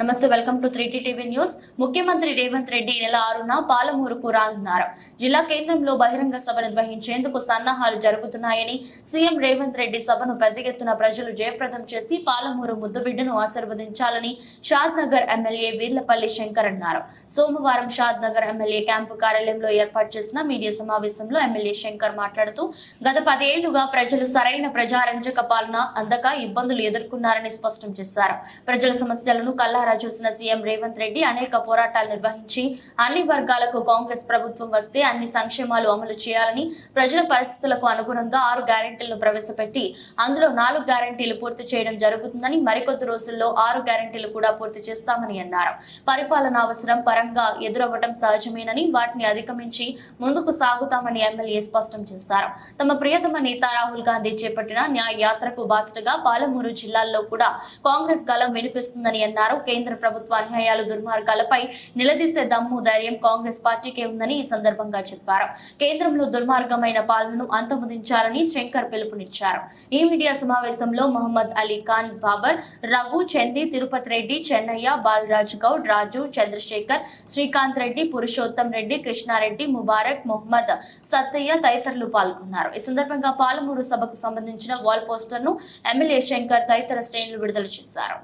నమస్తే welcome to three TV news. ముఖ్యమంత్రి రేవంత్ రెడ్డి నెల ఆరున పాలమూరుకు రానున్నారు. జిల్లా కేంద్రంలో బహిరంగ సభ నిర్వహించేందుకు సన్నాహాలు జరుగుతున్నాయని సీఎం రేవంత్ రెడ్డి సభను పెద్ద ఎత్తున ప్రజలు జయప్రదం చేసి పాలమూరు ముద్దుబిడ్డను ఆశీర్వదించాలని షాద్ నగర్ ఎమ్మెల్యే వీర్లపల్లి శంకర్ అన్నారు. సోమవారం షాద్ నగర్ ఎమ్మెల్యే క్యాంపు కార్యాలయంలో ఏర్పాటు చేసిన మీడియా సమావేశంలో ఎమ్మెల్యే శంకర్ మాట్లాడుతూ గత పదేళ్ళుగా ప్రజలు సరైన ప్రజారంజక పాలన అందక ఇబ్బందులు ఎదుర్కొన్నారని స్పష్టం చేశారు. ప్రజల సమస్యలను కల్లారా చూసిన సీఎం రేవంత్ రెడ్డి అనేక పోరాటాలు నిర్వహించి అన్ని వర్గాలకు కాంగ్రెస్ ప్రభుత్వం వస్తే అన్ని సంక్షేమాలు అమలు చేయాలని ప్రజల పరిస్థితులకు అనుగుణంగా ఆరు గ్యారంటీలను ప్రవేశపెట్టి అందులో నాలుగు గ్యారెంటీలు పూర్తి చేయడం జరుగుతుందని మరికొద్ది రోజుల్లో ఆరు గ్యారెంటీలు కూడా పూర్తి చేస్తామని అన్నారు. పరిపాలన అవసరం పరంగా ఎదురవ్వడం సహజమేనని వాటిని అధిగమించి ముందుకు సాగుతామని ఎమ్మెల్యే స్పష్టం చేశారు. తమ ప్రియతమ నేత రాహుల్ గాంధీ చేపట్టిన న్యాయ యాత్రకు బాసటగా పాలమూరు జిల్లాల్లో కూడా కాంగ్రెస్ గలం వినిపిస్తుందని అన్నారు. కేంద్ర కేంద్ర ప్రభుత్వ అన్యాయాలు దుర్మార్గాలపై నిలదీసే దమ్ము ధైర్యం కాంగ్రెస్ పార్టీకే ఉందని ఈ సందర్భంగా చెప్పారు. కేంద్రంలో దుర్మార్గమైన పాలనను అంతమొదించాలని శంకర్ పిలుపునిచ్చారు. ఈ మీడియా సమావేశంలో మహమ్మద్ అలీ ఖాన్ బాబర్ రఘు చంది తిరుపతి రెడ్డి చెన్నయ్య బాలరాజ్ గౌడ్ రాజు చంద్రశేఖర్ శ్రీకాంత్ రెడ్డి పురుషోత్తం రెడ్డి కృష్ణారెడ్డి ముబారక్ మొహమ్మద్ సత్తయ్య తదితరులు పాల్గొన్నారు. ఈ సందర్భంగా పాలమూరు సభకు సంబంధించిన వాల్ పోస్టర్ను ఎమ్మెల్యే శంకర్ తదితర శ్రేణులు విడుదల చేశారు.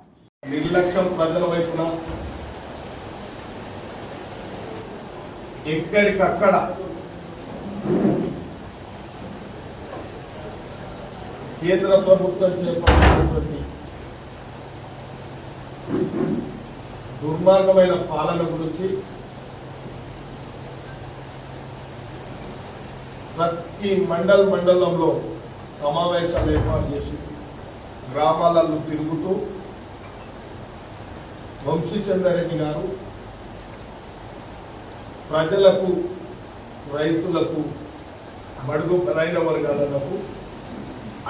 నిర్లక్ష్యం ప్రజల వైపున. ఎక్కడికక్కడ కేంద్ర ప్రభుత్వం చేపట్టినటువంటి దుర్మార్గమైన పాలన గురించి ప్రతి మండల్ మండలంలో సమావేశాలు ఏర్పాటు చేసి గ్రామాలలో తిరుగుతూ వంశీచంద్రారెడ్డి గారు ప్రజలకు రైతులకు మడుగు బలైన వర్గాలకు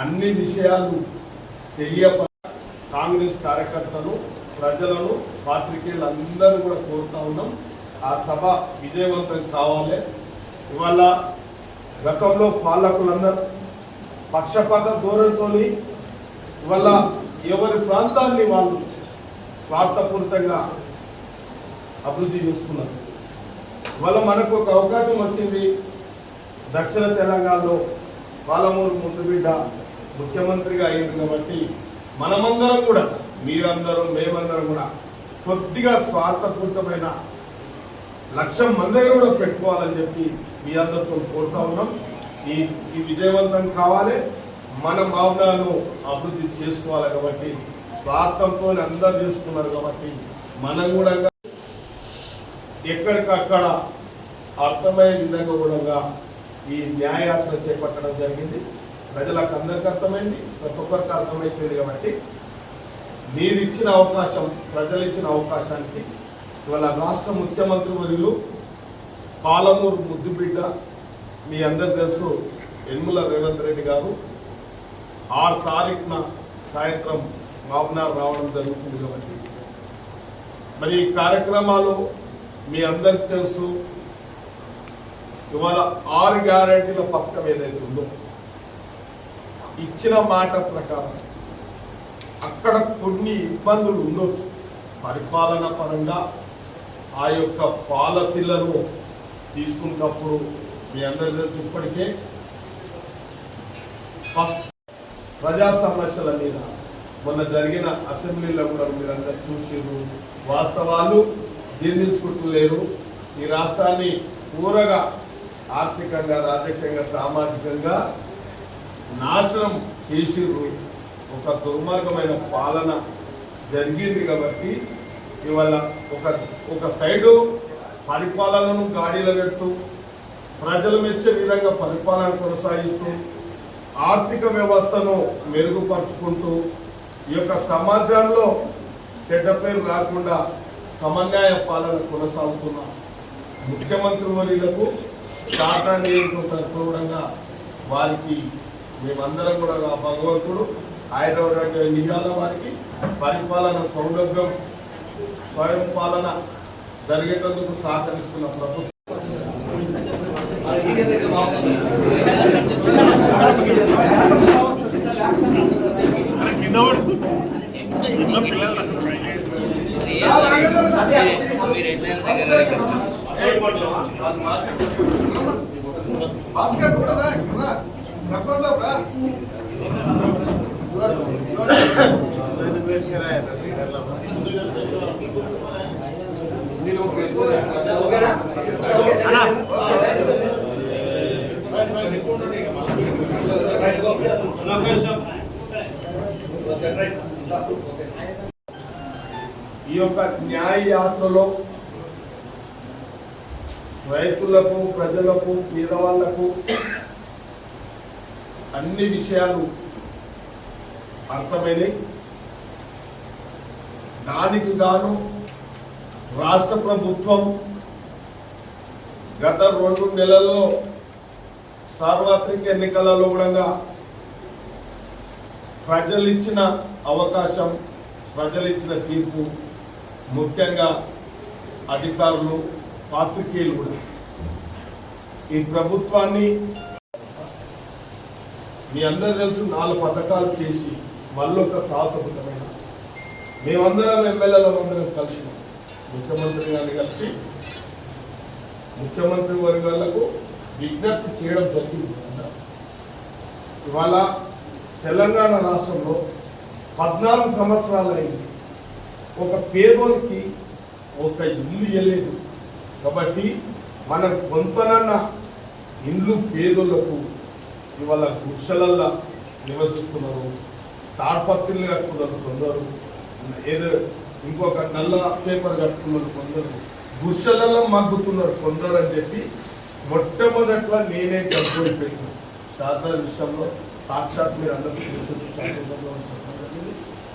అన్ని విషయాలు తెలియప కాంగ్రెస్ కార్యకర్తలు ప్రజలను పాత్రికేయులందరూ కూడా కోరుతా ఉన్నాం. ఆ సభ విజయవంతం కావాలి. ఇవాళ గతంలో పాలకులందరూ పక్షపాత ధోరణితో ఇవాళ ఎవరి ప్రాంతాన్ని వాళ్ళు స్వార్థపూరితంగా అభివృద్ధి చేసుకున్నారు. వల్ల మనకు ఒక అవకాశం వచ్చింది. దక్షిణ తెలంగాణలో పాలమూరు ముందుబిడ్డ ముఖ్యమంత్రిగా అయింది కాబట్టి మనమందరం కూడా మీరందరూ మేమందరం కూడా కొద్దిగా స్వార్థపూరితమైన లక్ష్యం మన దగ్గర కూడా పెట్టుకోవాలని చెప్పి మీ అందరితో కోరుతా ఉన్నాం. ఈ ఈ విజయవంతం కావాలి. మన భావనలను అభివృద్ధి చేసుకోవాలి కాబట్టి స్వార్థంతో అందరు చేసుకున్నారు కాబట్టి మనం కూడా ఎక్కడికక్కడ అర్థమయ్యే విధంగా కూడా ఈ న్యాయయాత్ర చేపట్టడం జరిగింది. ప్రజలకు అందరికీ అర్థమైంది ప్రతి ఒక్కరికి అర్థమైపోయింది కాబట్టి మీరు ఇచ్చిన అవకాశం ప్రజలు ఇచ్చిన అవకాశానికి ఇవాళ రాష్ట్ర ముఖ్యమంత్రి వర్యులు పాలమూరు ముద్దుబిడ్డ మీ అందరు తెలుసు యనుమల రేవంత్ రెడ్డి గారు. ఆరు తారీఖున సాయంత్రం బాబునారు రావడం జరుగుతుంది కాబట్టి. మరి ఈ కార్యక్రమాలు మీ అందరికి తెలుసు. ఇవాళ ఆరు గ్యారంటీల పథకం ఏదైతే ఉందో ఇచ్చిన మాట ప్రకారం అక్కడ కొన్ని ఇబ్బందులు ఉండొచ్చు. పరిపాలన పరంగా ఆ యొక్క పాలసీలను తీసుకున్నప్పుడు మీ అందరికి తెలుసు ఇప్పటికే. ఫస్ట్ ప్రజా సమస్యల మీద మొన్న జరిగిన అసెంబ్లీలో కూడా మీరందరూ చూసిర్రు వాస్తవాలు జీర్ణించుకుంటూ లేరు. ఈ రాష్ట్రాన్ని పూరగా ఆర్థికంగా రాజకీయంగా సామాజికంగా నాశనం చేసిర్రు ఒక దుర్మార్గమైన పాలన జరిగింది కాబట్టి ఇవాళ ఒక ఒక సైడు పరిపాలనను గాడిలో పెడుతూ ప్రజలు మెచ్చే విధంగా పరిపాలన కొనసాగిస్తూ ఆర్థిక వ్యవస్థను మెరుగుపరుచుకుంటూ ఈ యొక్క సమాజంలో చెడ్డ పేరు రాకుండా సమన్యాయ పాలన కొనసాగుతున్న ముఖ్యమంత్రి వర్యులకు టాటా నియోజకవర్గం వారికి మేమందరం కూడా భగవంతుడు. ఆయన నిజాల వారికి పరిపాలన సౌలభ్యం స్వయం పాలన జరిగేటందుకు సహకరిస్తున్న ప్రభుత్వం. భాస్కర్ కూడా రా ఇక్కడ రా. సర్పంచ్ సాబ్ రా ఈ యొక్క న్యాయ యాత్రలో రైతులకు ప్రజలకు పేదవాళ్ళకు అన్ని విషయాలు అర్థమైనవి దానికి గాను రాష్ట్ర ప్రభుత్వం గత రెండు నెలల్లో సార్వత్రిక ఎన్నికలలో కూడా ప్రజలిచ్చిన అవకాశం ప్రజలిచ్చిన తీర్పు ముఖ్యంగా అధికారులు పాత్రికేయులు కూడా. ఈ ప్రభుత్వాన్ని మీ అందరూ తెలుసు నాలుగు పథకాలు చేసి మళ్ళొక సాహసపూతమైన. మేమందరం ఎమ్మెల్యేల అందరం కలిసి ముఖ్యమంత్రి గారిని కలిసి ముఖ్యమంత్రి వర్గాలకు విజ్ఞప్తి చేయడం జరిగింది. ఇవాళ తెలంగాణ రాష్ట్రంలో పద్నాలుగు సంవత్సరాలైంది. ఒక పేదోనికి ఒక ఇల్లు ఇవ్వలేదు కాబట్టి మనం కొంతనన్న ఇండ్లు పేదోళ్ళకు ఇవాళ గుడిసెలల్లో నివసిస్తున్నారు. తాడ్పత్రులు కట్టుకున్నారు కొందరు ఏదో ఇంకొక నల్ల పేపర్ కట్టుకున్నారు కొందరు గుడిసెలలో మగ్గుతున్నారు కొందరు అని చెప్పి మొట్టమొదట్లో నేనే కంట్రోల్ శారదా విషయంలో సాక్షాత్ మీరు అందరికీ తెలుసు శాసనసభలో జరిగింది.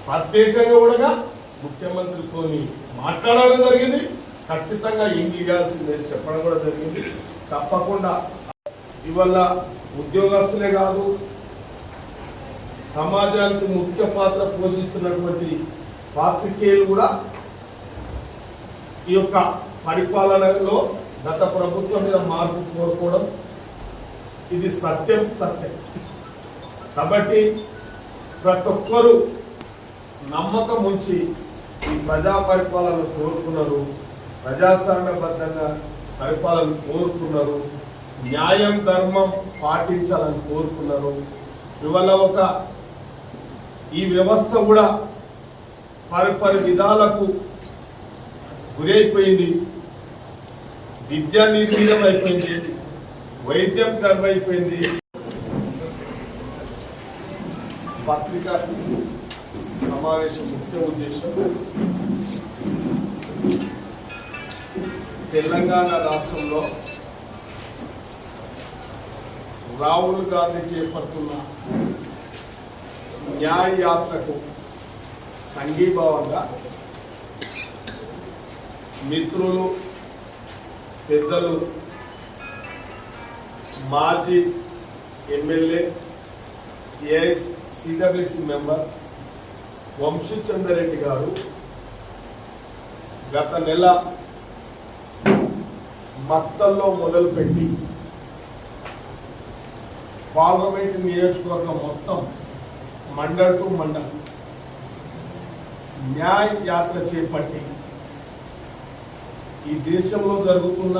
ప్రత్యేకంగా కూడా ముఖ్యమంత్రితో మాట్లాడడం జరిగింది ఖచ్చితంగా ఇంటి చెప్పడం కూడా జరిగింది తప్పకుండా ఇవల్ల ఉద్యోగస్తులే కాదు సమాజానికి ముఖ్య పాత్ర పోషిస్తున్నటువంటి పాత్రికేయులు కూడా ఈ యొక్క పరిపాలనలో గత ప్రభుత్వం మీద మార్పు కోరుకోవడం ఇది సత్యం సత్యం. కాబట్టి ప్రతి ఒక్కరూ నమ్మకం ఉంచి ఈ ప్రజా పరిపాలన కోరుకున్నారు ప్రజాస్వామ్యబద్ధంగా పరిపాలన కోరుకున్నారు న్యాయం ధర్మం పాటించాలని కోరుకున్నారు. ఇవాళ ఒక ఈ వ్యవస్థ కూడా పరిపరి విధాలకు గురైపోయింది. విద్యా నిర్వీర్యం అయిపోయింది. వైద్యం కరువైపోయింది. పత్రికా సమావేశం ముఖ్య ఉద్దేశం తెలంగాణ రాష్ట్రంలో రాహుల్ గాంధీ చేపడుతున్న న్యాయ యాత్రకు సంఘీభావంగా మిత్రులు పెద్దలు మాజీ MLA AS CWC member Vamshi Chand Reddy గారు గత నెల మత్తల్లో మొదలుపెట్టి పార్లమెంట్ నియోజకవర్గం మొత్తం మండల్ టు మండల్ న్యాయ యాత్ర చేపట్టి ఈ దేశంలో జరుగుతున్న